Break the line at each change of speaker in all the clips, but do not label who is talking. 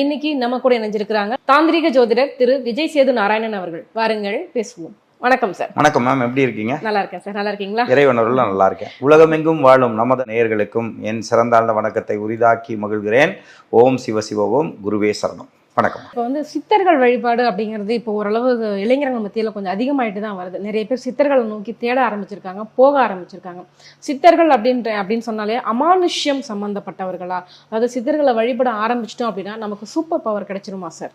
இன்னைக்கு நம்ம கூட இணைஞ்சிருக்கிறாங்க தாந்திரிக ஜோதிடர் திரு விஜய் சேது நாராயணன் அவர்கள். வாருங்கள் பேசுவோம். வணக்கம் சார்.
வணக்கம் மேம் எப்படி இருக்கீங்க?
நல்லா இருக்கேன் சார். நல்லா இருக்கீங்களா?
இறைவனருள் நல்லா இருக்கேன். உலகமெங்கும் வாழும் நமது நேயர்களுக்கும் என் சிறந்தாழ்ந்த வணக்கத்தை உரிதாக்கி மகிழ்கிறேன். ஓம் சிவ சிவ ஓம் குருவே சரணம். வணக்கம்.
இப்போ வந்து சித்தர்கள் வழிபாடு அப்படிங்கிறது இப்போ ஓரளவு இளைஞர்கள் மத்தியில் கொஞ்சம் அதிகமாயிட்டு தான் வருது. நிறைய பேர் சித்தர்களை நோக்கி தேட ஆரம்பிச்சிருக்காங்க போக ஆரம்பிச்சிருக்காங்க. சித்தர்கள் அப்படின்ற அப்படின்னு சொன்னாலே அமானுஷ்யம் சம்பந்தப்பட்டவர்களா? அதாவது சித்தர்களை வழிபட ஆரம்பிச்சிட்டோம் அப்படின்னா நமக்கு சூப்பர் பவர் கிடைச்சிருமா சார்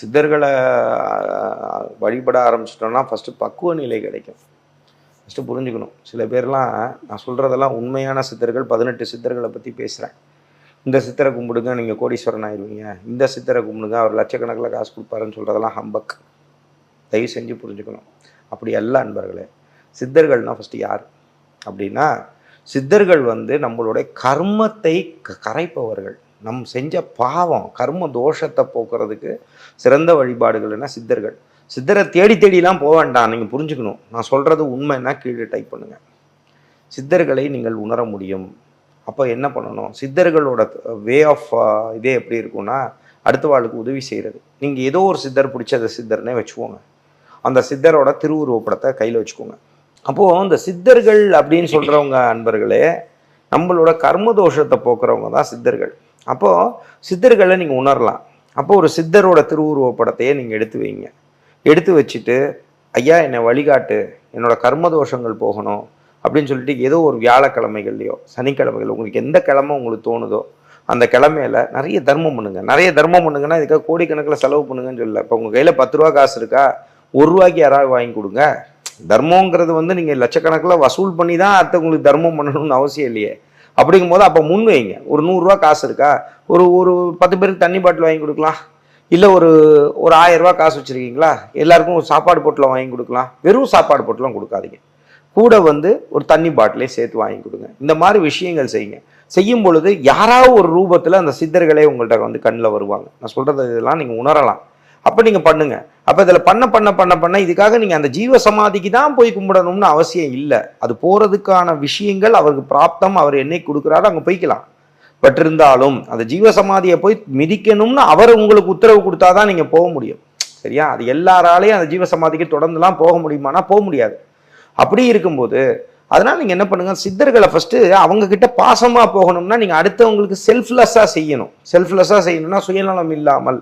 சித்தர்களை வழிபட ஆரம்பிச்சிட்டோம்னா ஃபஸ்ட்டு பக்குவ நிலை கிடைக்கும். ஃபஸ்ட்டு புரிஞ்சுக்கணும். சில பேர்லாம் நான் சொல்கிறதெல்லாம் உண்மையான சித்தர்கள் பதினெட்டு சித்தர்களை பற்றி பேசுகிறேன் இந்த சித்தரை கும்பிடுங்க நீங்கள் கோடீஸ்வரன் ஆயிடுவீங்க இந்த சித்தரை கும்பிடுங்க அவர் லட்சக்கணக்கில் காசு கொடுப்பாருன்னு சொல்கிறதெல்லாம் ஹம்பக் தயவு செஞ்சு புரிஞ்சுக்கணும். அப்படி அல்ல அன்பர்களே சித்தர்கள்னால் ஃபஸ்ட்டு யார்? அப்படின்னா சித்தர்கள் வந்து நம்மளுடைய கர்மத்தை க- கரைப்பவர்கள். நம் செஞ்ச பாவம் கர்ம தோஷத்தை போக்குறதுக்கு சிறந்த வழிபாடுகள்னா சித்தர்கள். சித்தரை தேடி தேடிலாம் போக வேண்டாம் நீங்கள் புரிஞ்சுக்கணும். நான் சொல்கிறது உண்மைன்னா கீழே டைப் பண்ணுங்கள் சித்தர்களை நீங்கள் உணர முடியும். அப்போ என்ன பண்ணணும்? சித்தர்களோட வே ஆஃப் இதே எப்படி இருக்கும்னா அடுத்த வாழ்க்கு உதவி செய்கிறது நீங்கள் ஏதோ ஒரு சித்தர் பிடிச்ச சித்தர்னே வச்சுக்கோங்க. அந்த சித்தரோட திருவுருவப்படத்தை கையில் வச்சுக்கோங்க. அப்போது இந்த சித்தர்கள் அப்படின்னு சொல்கிறவங்க அன்பர்களே நம்மளோட கர்ம தோஷத்தை போக்குறவங்க தான் சித்தர்கள். அப்போது சித்தர்களை நீங்கள் உணரலாம். அப்போ ஒரு சித்தரோட திருவுருவப்படத்தையே நீங்கள் எடுத்து வைங்க. எடுத்து வச்சுட்டு ஐயா என்னை வழிகாட்டு. என்னோட கர்ம தோஷங்கள் போகணும். அப்படின்னு சொல்லிட்டு ஏதோ ஒரு வியாழக்கிழமைகள்லையோ சனிக்கிழமைகள் உங்களுக்கு எந்த கிழமை உங்களுக்கு தோணுதோ அந்த கிழமையில நிறைய தர்மம் பண்ணுங்க. நிறைய தர்மம் பண்ணுங்கன்னா இதுக்காக கோடிக்கணக்கில் செலவு பண்ணுங்கன்னு சொல்லல. இப்போ உங்கள் கையில் பத்து ரூபா காசு இருக்கா? ஒரு ரூபாய்க்கு யாராவது வாங்கி கொடுங்க. தர்மங்கிறது வந்து நீங்கள் லட்சக்கணக்கில் வசூல் பண்ணி தான் அடுத்த உங்களுக்கு தர்மம் பண்ணணும்னு அவசியம் இல்லையே. அப்படிங்கும் போது அப்போ முன் வைங்க. ஒரு நூறுரூவா காசு இருக்கா? ஒரு ஒரு பத்து பேருக்கு தண்ணி பாட்டில் வாங்கி கொடுக்கலாம். இல்லை ஒரு ஒரு ஆயிரம் ரூபா காசு வச்சுருக்கீங்களா? எல்லாருக்கும் ஒரு சாப்பாடு பொட்டில் வாங்கி கொடுக்கலாம். வெறும் சாப்பாடு பொட்டலம் கொடுக்காதீங்க. கூட வந்து ஒரு தண்ணி பாட்டிலையும் சேர்த்து வாங்கி கொடுங்க. இந்த மாதிரி விஷயங்கள் செய்யுங்க. செய்யும் பொழுது யாராவது ஒரு ரூபத்தில் அந்த சித்தர்களே உங்கள்கிட்ட வந்து கண்ணில் வருவாங்க. நான் சொல்கிறது இதெல்லாம் நீங்கள் உணரலாம். அப்போ நீங்கள் பண்ணுங்கள் அப்போ இதில் பண்ண பண்ண பண்ண பண்ண இதுக்காக நீங்கள் அந்த ஜீவ சமாதிக்கு தான் போய் கும்பிடணும்னு அவசியம் இல்லை. அது போகிறதுக்கான விஷயங்கள் அவருக்கு பிராப்தம் அவர் என்னைக்கு கொடுக்குறாரோ அங்கே போய்க்கலாம். பட் இருந்தாலும் அந்த ஜீவ சமாதியை போய் மிதிக்கணும்னு அவர் உங்களுக்கு உத்தரவு கொடுத்தாதான் நீங்கள் போக முடியும். சரியா? அது எல்லாராலையும் அந்த ஜீவ சமாதிக்கு தொடர்ந்துலாம் போக முடியுமானா போக முடியாது. அப்படி இருக்கும்போது அதனால் நீங்கள் என்ன பண்ணுங்க சித்தர்களை ஃபஸ்ட்டு அவங்கக்கிட்ட பாசமாக போகணும்னா நீங்கள் அடுத்தவங்களுக்கு செல்ஃப்லெஸ்ஸாக செய்யணும். செல்ஃப்லெஸ்ஸாக செய்யணும்னா சுயநலம் இல்லாமல்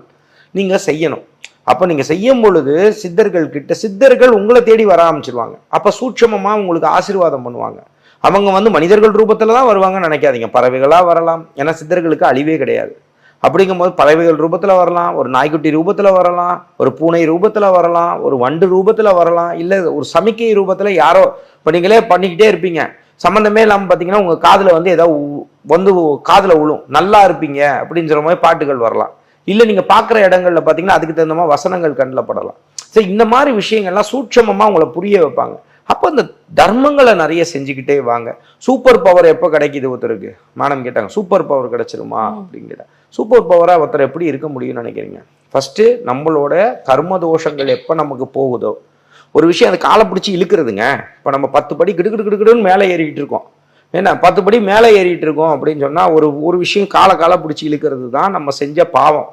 நீங்கள் செய்யணும். அப்போ நீங்கள் செய்யும் பொழுது சித்தர்கள் கிட்ட சித்தர்கள் உங்களை தேடி வர ஆரம்பிச்சிருவாங்க. அப்போ சூட்சமமாக உங்களுக்கு ஆசீர்வாதம் பண்ணுவாங்க. அவங்க வந்து மனிதர்கள் ரூபத்தில் தான் வருவாங்கன்னு நினைக்காதீங்க. பறவைகளாக வரலாம். ஏன்னா சித்தர்களுக்கு அழிவே கிடையாது. அப்படிங்கும்போது பறவைகள் ரூபத்தில் வரலாம் ஒரு நாய்க்குட்டி ரூபத்தில் வரலாம் ஒரு பூனை ரூபத்தில் வரலாம் ஒரு வண்டு ரூபத்தில் வரலாம் இல்லை ஒரு சமிக்கை ரூபத்தில் யாரோ இப்போ நீங்களே பண்ணிக்கிட்டே இருப்பீங்க. சம்மந்தமே இல்லாமல் பார்த்தீங்கன்னா உங்கள் காதில் வந்து ஏதோ உ- வந்து காதில் விழும் நல்லா இருப்பீங்க அப்படின்னு சொல்ற மாதிரி பாட்டுகள் வரலாம். இல்லை நீங்கள் பார்க்குற இடங்கள்ல பார்த்தீங்கன்னா அதுக்கு தகுந்த மாதிரி வசனங்கள் கண்ணில் படலாம். சரி இந்த மாதிரி விஷயங்கள்லாம் சூட்சமமாக உங்களை புரிய வைப்பாங்க. அப்போ இந்த தர்மங்களை நிறைய செஞ்சுக்கிட்டே வாங்க. சூப்பர் பவர் எப்போ கிடைக்குது ஒருத்தருக்கு? மேடம் கேட்டாங்க சூப்பர் பவர் கிடைச்சிருமா? அப்படின்னு கேட்டாங்க சூப்பர் பவராக ஒருத்தர் எப்படி இருக்க முடியும்னு நினைக்கிறீங்க? ஃபஸ்ட்டு நம்மளோட கர்ம தோஷங்கள் எப்போ நமக்கு போகுதோ ஒரு விஷயம் அந்த காலை பிடிச்சி இழுக்கிறதுங்க. இப்போ நம்ம பத்து படி கிடு கிடு கிடுன்னு மேலே ஏறிக்கிட்டு இருக்கோம். என்ன பத்து படி மேலே ஏறிட்டு இருக்கோம் அப்படின்னு சொன்னால் ஒரு ஒரு விஷயம் காலை காலை பிடிச்சி இழுக்கிறது தான் நம்ம செஞ்ச பாவம்.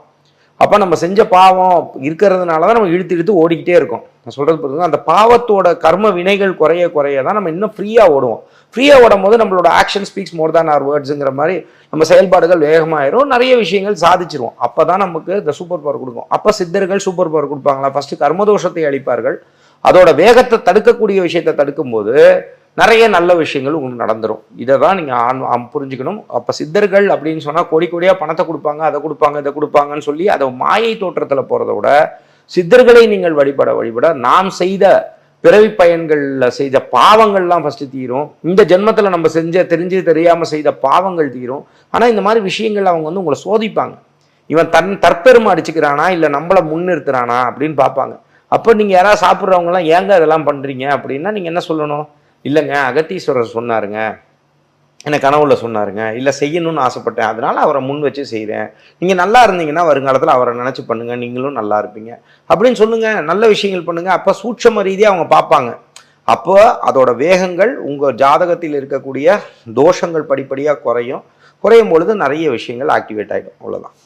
அப்போ நம்ம செஞ்ச பாவம் இருக்கிறதுனால தான் நம்ம இழுத்து இழுத்து ஓடிக்கிட்டே இருக்கோம். நான் சொல்றது புரியுதுங்க அந்த பாவத்தோட கர்ம வினைகள் குறைய குறைய தான் நம்ம இன்னும் ஃப்ரீயாக ஓடுவோம். ஃப்ரீயாக ஓடும் போது நம்மளோட action speaks more than are வேர்ட்ஸுங்கிற மாதிரி நம்ம செயல்பாடுகள் வேகமாயிரும். நிறைய விஷயங்கள் சாதிச்சிருவோம். அப்போ தான் நமக்கு இந்த சூப்பர் பவர் கொடுக்கும். அப்போ சித்தர்கள் சூப்பர் பவர் கொடுப்பாங்களா? ஃபஸ்ட்டு கர்மதோஷத்தை அளிப்பார்கள் அதோட வேகத்தை தடுக்கக்கூடிய விஷயத்தை தடுக்கும்போது நிறைய நல்ல விஷயங்கள் உங்களுக்கு நடந்துடும் இதை தான் நீங்கள் புரிஞ்சுக்கணும். அப்போ சித்தர்கள் அப்படின்னு சொன்னால் கோடி கோடியாக பணத்தை கொடுப்பாங்க அதை கொடுப்பாங்க இதை கொடுப்பாங்கன்னு சொல்லி அதை மாயை தோற்றத்தில் போகிறத விட சித்தர்களை நீங்கள் வழிபட வழிபட நாம் செய்த பிறவி பயன்களில் செய்த பாவங்கள்லாம் ஃபஸ்ட்டு தீரும். இந்த ஜென்மத்தில் நம்ம செஞ்ச தெரிஞ்சு தெரியாமல் செய்த பாவங்கள் தீரும். ஆனால் இந்த மாதிரி விஷயங்கள் அவங்க வந்து உங்களை சோதிப்பாங்க. இவன் தன் தற்பெருமை அடிச்சுக்கிறானா இல்லை நம்மளை முன்னிறுத்துறானா அப்படின்னு பார்ப்பாங்க. அப்போ நீங்கள் யாராவது சாப்பிட்றவங்கலாம் ஏங்க இதெல்லாம் பண்ணுறீங்க அப்படின்னா நீங்கள் என்ன சொல்லணும்? இல்லைங்க அகத்தீஸ்வரர் சொன்னாருங்க. என்னை கனவுல சொன்னாருங்க. இல்லை செய்யணும்னு ஆசைப்பட்டேன். அதனால அவரை முன் வச்சு செய்கிறேன் நீங்கள் நல்லா இருந்தீங்கன்னா வருங்காலத்தில் அவரை நினச்சி பண்ணுங்கள் நீங்களும் நல்லா இருப்பீங்க. அப்படின்னு சொல்லுங்கள் நல்ல விஷயங்கள் பண்ணுங்கள் அப்போ சூட்சம ரீதியாக அவங்க பார்ப்பாங்க. அப்போ அதோட வேகங்கள் உங்கள் ஜாதகத்தில் இருக்கக்கூடிய தோஷங்கள் படிப்படியாக குறையும். குறையும் பொழுது நிறைய விஷயங்கள் ஆக்டிவேட் ஆகிடும் அவ்வளோதான்